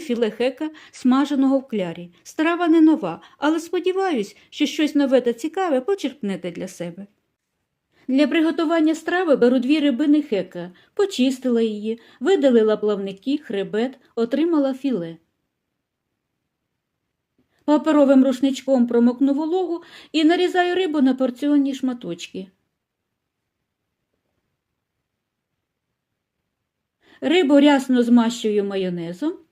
філе хека, смаженого в клярі. Страва не нова, але сподіваюсь, що щось нове та цікаве почерпнете для себе. Для приготування страви беру дві рибини хека, почистила її, видалила плавники, хребет, отримала філе. Паперовим рушничком промокну вологу і нарізаю рибу на порціонні шматочки. Рибу рясно змащую майонезом.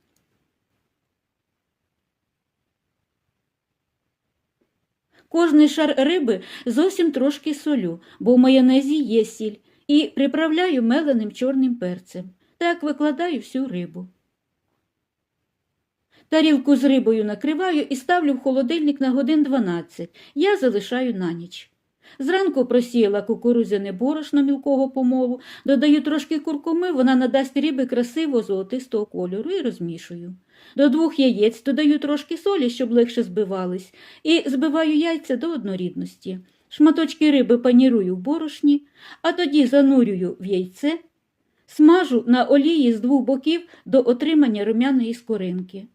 Кожний шар риби зовсім трошки солю, бо в майонезі є сіль, і приправляю меленим чорним перцем. Так викладаю всю рибу. Тарілку з рибою накриваю і ставлю в холодильник на годин 12. Я залишаю на ніч. Зранку просіяла кукурудзяне борошно мілкого помолу, додаю трошки куркуми, вона надасть риби красиво золотистого кольору і розмішую. До двох яєць додаю трошки солі, щоб легше збивались, і збиваю яйця до однорідності. Шматочки риби панірую в борошні, а тоді занурюю в яйце, смажу на олії з двох боків до отримання румяної скоринки.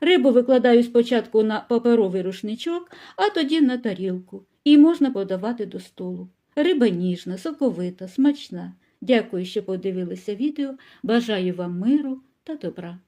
Рибу викладаю спочатку на паперовий рушничок, а тоді на тарілку, і можна подавати до столу. Риба ніжна, соковита, смачна. Дякую, що подивилися відео. Бажаю вам миру та добра.